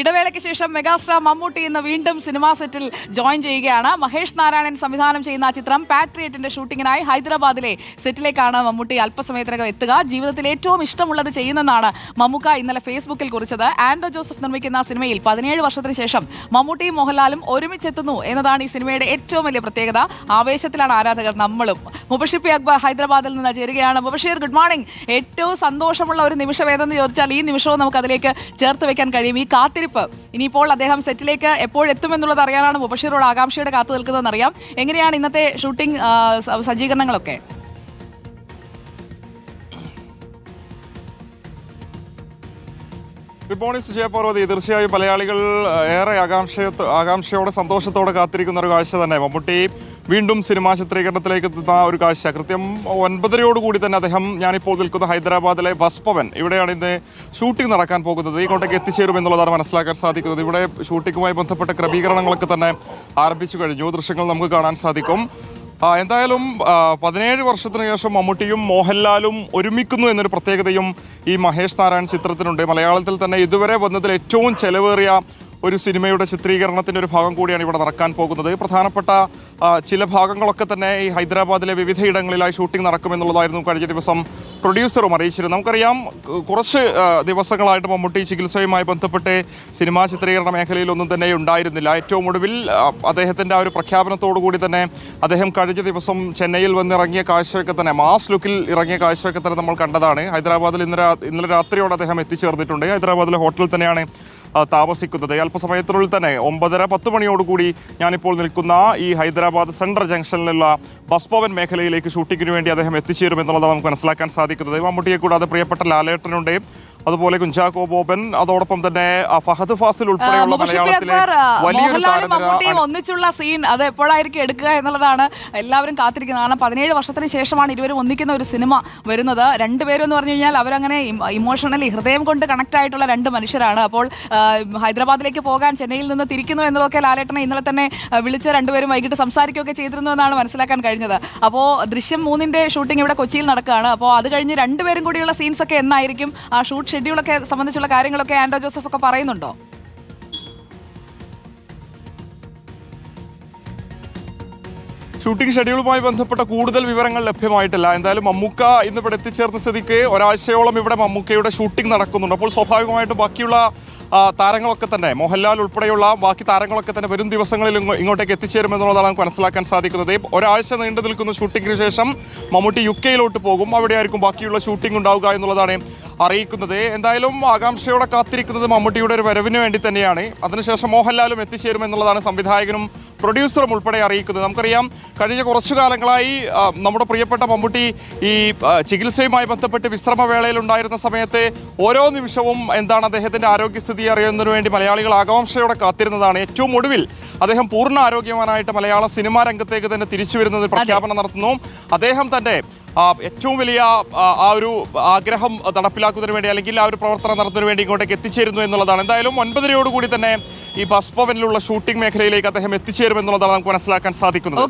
ഇടവേളയ്ക്ക് ശേഷം മെഗാസ്റ്റാർ മമ്മൂട്ടി ഇന്ന് വീണ്ടും സിനിമാ സെറ്റിൽ ജോയിൻ ചെയ്യുകയാണ്. മഹേഷ് നാരായണൻ സംവിധാനം ചെയ്യുന്ന ചിത്രം പാട്രിയറ്റിന്റെ ഷൂട്ടിങ്ങിനായി ഹൈദരാബാദിലെ സെറ്റിലേക്കാണ് മമ്മൂട്ടി അല്പസമയത്തിനകം എത്തുക. ജീവിതത്തിൽ ഏറ്റവും ഇഷ്ടമുള്ളത് ചെയ്യുന്നെന്നാണ് മമ്മൂക്ക ഇന്നലെ ഫേസ്ബുക്കിൽ കുറിച്ചത്. ആൻഡോ ജോസഫ് നിർമ്മിക്കുന്ന സിനിമയിൽ പതിനേഴ് വർഷത്തിന് ശേഷം മമ്മൂട്ടിയും മോഹൻലാലും ഒരുമിച്ചെത്തുന്നു എന്നതാണ് ഈ സിനിമയുടെ ഏറ്റവും വലിയ പ്രത്യേകത. ആവേശത്തിലാണ് ആരാധകർ നമ്മളും. മുബഷിർ പി അക്ബർ ഹൈദരാബാദിൽ നിന്ന് ചേരുകയാണ്. മുബഷീർ ഗുഡ് മോർണിംഗ് ഏറ്റവും സന്തോഷമുള്ള ഒരു നിമിഷം ഏതെന്ന് ചോദിച്ചാൽ ഈ നിമിഷവും നമുക്ക് അതിലേക്ക് ചേർത്ത് വെക്കാൻ കഴിയും. ഈ കാത്തിരിപ്പ് ഇനിയിപ്പോൾ അദ്ദേഹം സെറ്റിലേക്ക് എപ്പോഴെത്തുമെന്നുള്ളത് അറിയാനാണ് മുബഷീറോട് ആകാംക്ഷയുടെ കാത്തു നിൽക്കുന്നതെന്ന് അറിയാം എങ്ങനെയാണ് ഇന്നത്തെ ഷൂട്ടിംഗ് സജ്ജീകരണങ്ങളൊക്കെ? ഗുഡ് മോർണിംഗ് സുജയ പർവതി തീർച്ചയായും മലയാളികൾ ഏറെ ആകാംക്ഷ ആകാംക്ഷയോടെ സന്തോഷത്തോടെ കാത്തിരിക്കുന്ന ഒരു കാഴ്ച തന്നെ മമ്മൂട്ടി. വീണ്ടും സിനിമാ ചിത്രീകരണത്തിലേക്ക് എത്തുന്ന ഒരു കാഴ്ച. കൃത്യം ഒൻപതരയോടുകൂടി തന്നെ അദ്ദേഹം ഞാനിപ്പോൾ നിൽക്കുന്ന ഹൈദരാബാദിലെ വസ്പവൻ ഇവിടെയാണ് ഇന്ന് ഷൂട്ടിംഗ് നടക്കാൻ പോകുന്നത്. ഇങ്ങോട്ടേക്ക് എത്തിച്ചേരും എന്നുള്ളതാണ് മനസ്സിലാക്കാൻ സാധിക്കുന്നത്. ഇവിടെ ഷൂട്ടിങ്ങുമായി ബന്ധപ്പെട്ട ക്രമീകരണങ്ങളൊക്കെ തന്നെ ആരംഭിച്ചു കഴിഞ്ഞു. ദൃശ്യങ്ങൾ നമുക്ക് കാണാൻ സാധിക്കും. എന്തായാലും പതിനേഴ് വർഷത്തിന് ശേഷം മമ്മൂട്ടിയും മോഹൻലാലും ഒരുമിക്കുന്നു എന്നൊരു പ്രത്യേകതയും ഈ മഹേഷ് നാരായൺ ചിത്രത്തിനുണ്ട്. മലയാളത്തിൽ തന്നെ ഇതുവരെ വന്നതിൽ ഏറ്റവും ചെലവേറിയ ഒരു സിനിമയുടെ ചിത്രീകരണത്തിന്റെ ഒരു ഭാഗം കൂടിയാണ് ഇവിടെ നടക്കാൻ പോകുന്നത്. പ്രധാനപ്പെട്ട ചില ഭാഗങ്ങളൊക്കെ തന്നെ ഈ ഹൈദരാബാദിലെ വിവിധയിടങ്ങളിലായി ഷൂട്ടിംഗ് നടക്കുമെന്നുള്ളതായിരുന്നു കഴിഞ്ഞ ദിവസം പ്രൊഡ്യൂസറും അറിയിച്ചിരുന്നു നമുക്കറിയാം കുറച്ച് ദിവസങ്ങളായിട്ട് മമ്മൂട്ടി ചികിത്സയുമായി ബന്ധപ്പെട്ട് സിനിമാ ചിത്രീകരണ മേഖലയിലൊന്നും തന്നെ ഉണ്ടായിരുന്നില്ല. ഏറ്റവും ഒടുവിൽ അദ്ദേഹത്തിന്റെ ആ ഒരു പ്രഖ്യാപനത്തോടു കൂടി തന്നെ അദ്ദേഹം കഴിഞ്ഞ ദിവസം ചെന്നൈയിൽ വന്നിറങ്ങിയ കാഴ്ചയൊക്കെ തന്നെ മാസ് ലുക്കിൽ ഇറങ്ങിയ കാഴ്ചയൊക്കെ തന്നെ നമ്മൾ കണ്ടതാണ്. ഹൈദരാബാദിൽ ഇന്നലെ ഇന്നലെ രാത്രിയോടെ അദ്ദേഹം എത്തിച്ചേർന്നിട്ടുണ്ട്. ഹൈദരാബാദിലെ ഹോട്ടലിൽ തന്നെയാണ് താമസിക്കുന്നത്. അല്പസമയത്തിനുള്ളിൽ തന്നെ ഒമ്പതര പത്ത് മണിയോടുകൂടി ഞാനിപ്പോൾ നിൽക്കുന്ന ഈ ഹൈദരാബാദ് സെൻട്രൽ ജംഗ്ഷനിലുള്ള ബസ് ഭവൻ മേഖലയിലേക്ക് ഷൂട്ടിങ്ങിന് വേണ്ടി അദ്ദേഹം എത്തിച്ചേരും എന്നുള്ളതാണ് നമുക്ക് മനസ്സിലാക്കാൻ സാധിക്കുന്നത്. മമ്മൂട്ടിയെ കൂടാതെ പ്രിയപ്പെട്ട ലാലേട്ടനുണ്ട് അതുപോലെ കുഞ്ചാക്കോ ബോബൻ അതോടൊപ്പം തന്നെ ഫഹദ് ഫാസിൽ ഉൾപ്പെടെയുള്ള മലയാളത്തിലെ വലിയൊരു മമ്മൂട്ടിയും ഒന്നിച്ചുള്ള സീൻ അത് എപ്പോഴായിരിക്കും എടുക്കുക എന്നുള്ളതാണ് എല്ലാവരും കാത്തിരിക്കുന്നത്. കാരണം പതിനേഴ് വർഷത്തിന് ശേഷമാണ് ഇരുവരും ഒന്നിക്കുന്ന ഒരു സിനിമ വരുന്നത്. രണ്ടുപേരും എന്ന് പറഞ്ഞു കഴിഞ്ഞാൽ അവരങ്ങനെ ഇമോഷണലി ഹൃദയം കൊണ്ട് കണക്ട് ആയിട്ടുള്ള രണ്ട് മനുഷ്യരാണ്. അപ്പോൾ ഹൈദരാബാദിലേക്ക് പോകാൻ ചെന്നൈയിൽ നിന്ന് തിരിക്കുന്നു എന്നതൊക്കെ ലാലേട്ടനെ ഇന്നലെ തന്നെ വിളിച്ച് രണ്ടുപേരും വൈകിട്ട് സംസാരിക്കുകയൊക്കെ ചെയ്തിരുന്നു എന്നാണ് മനസ്സിലാക്കാൻ കഴിഞ്ഞത്. അപ്പോൾ ദൃശ്യം മൂന്നിന്റെ ഷൂട്ടിംഗ് ഇവിടെ കൊച്ചിയിൽ നടക്കുകയാണ്. അപ്പോൾ അത് കഴിഞ്ഞ് രണ്ടുപേരും കൂടിയുള്ള സീൻസ് ഒക്കെ എന്നായിരിക്കും ആ ഷൂട്ട് ഷെഡ്യൂളൊക്കെ സംബന്ധിച്ചുള്ള കാര്യങ്ങളൊക്കെ ആൻഡ്രോ ജോസഫ് ഒക്കെ പറയുന്നുണ്ടോ? ഷൂട്ടിംഗ് ഷെഡ്യൂളുമായി ബന്ധപ്പെട്ട കൂടുതൽ വിവരങ്ങൾ ലഭ്യമായിട്ടില്ല. എന്തായാലും മമ്മൂക്ക ഇന്ന് ഇവിടെ എത്തിച്ചേർന്ന സ്ഥിതിക്ക് ഒരാഴ്ചയോളം ഇവിടെ മമ്മൂക്കയുടെ ഷൂട്ടിംഗ് നടക്കുന്നുണ്ട്. അപ്പോൾ സ്വാഭാവികമായിട്ടും ബാക്കിയുള്ള താരങ്ങളൊക്കെ തന്നെ മോഹൻലാൽ ഉൾപ്പെടെയുള്ള ബാക്കി താരങ്ങളൊക്കെ തന്നെ വരും ദിവസങ്ങളിൽ ഇങ്ങോ- ഇങ്ങോട്ടേക്ക് എത്തിച്ചേരുമെന്നുള്ളതാണ് നമുക്ക് മനസ്സിലാക്കാൻ സാധിക്കുന്നത്. ഒരാഴ്ച നീണ്ടു നിൽക്കുന്ന ഷൂട്ടിങ്ങിന് ശേഷം മമ്മൂട്ടി യു കെയിലോട്ട് പോകും. അവിടെയായിരിക്കും ബാക്കിയുള്ള ഷൂട്ടിംഗ് ഉണ്ടാവുക എന്നുള്ളതാണ് അറിയിക്കുന്നത്. എന്തായാലും ആകാംക്ഷയോടെ കാത്തിരിക്കുന്നത് മമ്മൂട്ടിയുടെ ഒരു വരവിന് വേണ്ടി തന്നെയാണ്. അതിനുശേഷം മോഹൻലാലും എത്തിച്ചേരും എന്നുള്ളതാണ് സംവിധായകനും പ്രൊഡ്യൂസറും ഉൾപ്പെടെ അറിയിക്കുന്നത്. നമുക്കറിയാം കഴിഞ്ഞ കുറച്ചു കാലങ്ങളായി നമ്മുടെ പ്രിയപ്പെട്ട മമ്മൂട്ടി ഈ ചികിത്സയുമായി ബന്ധപ്പെട്ട് വിശ്രമവേളയിലുണ്ടായിരുന്ന സമയത്ത് ഓരോ നിമിഷവും എന്താണ് അദ്ദേഹത്തിന്റെ ആരോഗ്യസ്ഥിതി അറിയുന്നതിന് വേണ്ടി മലയാളികൾ ആകാംക്ഷയോടെ കാത്തിരുന്നതാണ്. ഏറ്റവും ഒടുവിൽ അദ്ദേഹം പൂർണ ആരോഗ്യവാനായിട്ട് മലയാള സിനിമാ രംഗത്തേക്ക് തന്നെ തിരിച്ചു വരുന്നത് പ്രഖ്യാപനം നടത്തുന്നു. അദ്ദേഹം തന്നെ ഏറ്റവും വലിയ ആ, ഒരു ആഗ്രഹം നടപ്പിലാക്കുന്നതിന് വേണ്ടി അല്ലെങ്കിൽ ആ ഒരു പ്രവർത്തനം നടത്തുന്നതിന് വേണ്ടി ഇങ്ങോട്ടേക്ക് എത്തിച്ചേരുന്നു എന്നുള്ളതാണ്. എന്തായാലും ഒൻപതരയോടുകൂടി തന്നെ ഈ ബസ് ഭവനിലുള്ള ഷൂട്ടിംഗ് മേഖലയിലേക്ക് അദ്ദേഹം എത്തിച്ചേരും എന്നുള്ളതാണ് നമുക്ക് മനസ്സിലാക്കാൻ സാധിക്കുന്നത്.